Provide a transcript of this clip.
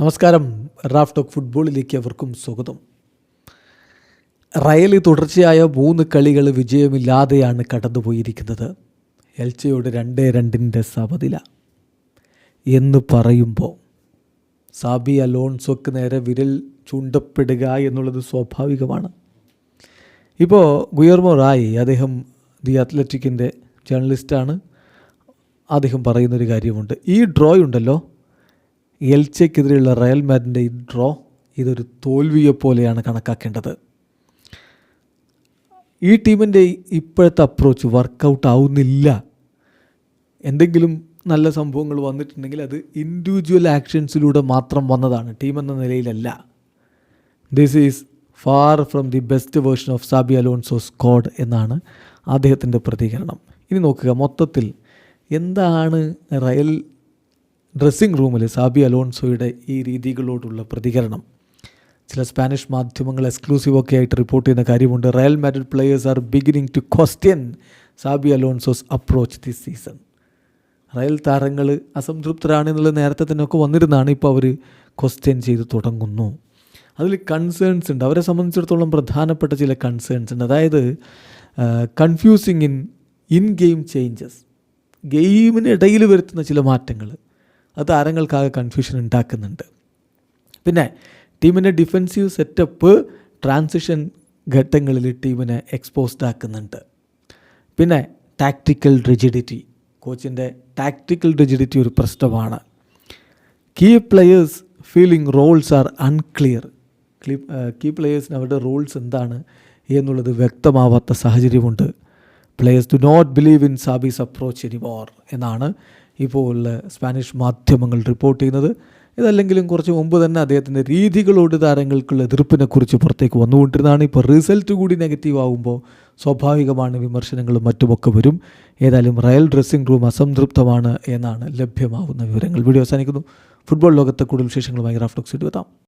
നമസ്കാരം. Raf talk ഫുട്ബോളിലേക്ക് അവർക്കും സ്വാഗതം. റയൽ തുടർച്ചയായ മൂന്ന് കളികൾ വിജയമില്ലാതെയാണ് കടന്നുപോയിരിക്കുന്നത്. എൽച്ചയോട് രണ്ട് രണ്ടിന്റെ സമനില എന്ന് പറയുമ്പോൾ സാബി അലോൺസോക്ക് നേരെ വിരൽ ചൂണ്ടപ്പെടുക എന്നുള്ളത് സ്വാഭാവികമാണ്. ഇപ്പോൾ ഗുയർമോ റായി അദ്ദേഹം ദി അത്ലറ്റിക്കിന്റെ ജേർണലിസ്റ്റാണ് അദ്ദേഹം പറയുന്നൊരു കാര്യമുണ്ട്. ഈ ഡ്രോ ഉണ്ടല്ലോ എൽച്ചയ്ക്കെതിരെയുള്ള റയൽ മാറ്റിന്റെ ഈ ഡ്രോ ഇതൊരു തോൽവിയെ പോലെയാണ് കണക്കാക്കേണ്ടത്. ഈ ടീമിന്റെ ഇപ്പോഴത്തെ അപ്രോച്ച് വർക്കൗട്ട് ആവുന്നില്ല. എന്തെങ്കിലും നല്ല സംഭവങ്ങൾ വന്നിട്ടുണ്ടെങ്കിൽ അത് ഇൻഡിവിജ്വൽ ആക്ഷൻസിലൂടെ മാത്രം വന്നതാണ്. ടീം എന്ന നിലയിലല്ല. This is far from the best version of Xabi Alonso squad എന്നാണ് അദ്ദേഹത്തിന്റെ പ്രതികരണം. ഇനി നോക്കുക മൊത്തത്തിൽ എന്താണ് റയൽ ഡ്രസ്സിംഗ് റൂമിൽ സാബി അലോൺസോയുടെ ഈ രീതികളോടുള്ള പ്രതികരണം. ചില സ്പാനിഷ് മാധ്യമങ്ങൾ എക്സ്ക്ലൂസീവ് ഒക്കെ ആയിട്ട് റിപ്പോർട്ട് ചെയ്യുന്ന കാര്യമുണ്ട്. Real Madrid players are beginning to question Xabi Alonso's approach this season Real താരങ്ങൾ അസംതൃപ്തരാണ് എന്നുള്ളത് നേരത്തെ തന്നെ ഒക്കെ വന്നിരുന്നാണ് ഇപ്പോൾ അവർ ക്വസ്റ്റ്യൻ ചെയ്ത് തുടങ്ങുന്നു. അതിൽ കൺസേൺസ് ഉണ്ട്. അവരെ സംബന്ധിച്ചിടത്തോളം പ്രധാനപ്പെട്ട ചില കൺസേൺസ് ഉണ്ട്. അതായത് confusing in in game changes ഗെയിമിനിടയിൽ വരുത്തുന്ന ചില മാറ്റങ്ങൾ. അത് താരങ്ങൾക്കാകെ കൺഫ്യൂഷൻ ഉണ്ടാക്കുന്നുണ്ട്. പിന്നെ ടീമിന്റെ ഡിഫെൻസീവ് സെറ്റപ്പ് ട്രാൻസിഷൻ ഘട്ടങ്ങളിൽ ടീമിനെ എക്സ്പോസ്ഡ് ആക്കുന്നുണ്ട്. പിന്നെ ടാക്ടിക്കൽ റിജിഡിറ്റി കോച്ചിന്റെ ടാക്ടിക്കൽ റിജിഡിറ്റി ഒരു പ്രശ്നമാണ്. Key players feeling roles are unclear key പ്ലെയേഴ്സിന് അവരുടെ റോൾസ് എന്താണ് എന്നുള്ളത് വ്യക്തമാവാത്ത സാഹചര്യമുണ്ട്. Players do not believe in Xabi's approach anymore എന്നാണ് ഇപ്പോൾ സ്പാനിഷ് മാധ്യമങ്ങൾ റിപ്പോർട്ട് ചെയ്യുന്നത്. ഇതല്ലെങ്കിലും കുറച്ച് മുമ്പ് തന്നെ അദ്ദേഹത്തിന്റെ രീതികളോട് താരങ്ങൾക്കുള്ള എതിർപ്പിനെക്കുറിച്ച് പുറത്തേക്ക് വന്നുകൊണ്ടിരുന്നതാണ്. ഇപ്പോൾ റിസൾട്ട് കൂടി നെഗറ്റീവ് ആകുമ്പോൾ സ്വാഭാവികമാണ് വിമർശനങ്ങളും മറ്റുമൊക്കെ വരും. ഏതായാലും റയൽ ഡ്രസ്സിംഗ് റൂം അസംതൃപ്തമാണ് എന്നാണ് ലഭ്യമാകുന്ന വിവരങ്ങൾ. വീഡിയോ അവസാനിക്കുന്നു. ഫുട്ബോൾ ലോകത്തെ കൂടുതൽ വിശേഷങ്ങളുമായി റാഫ്റ്റോക്സ് എത്താം.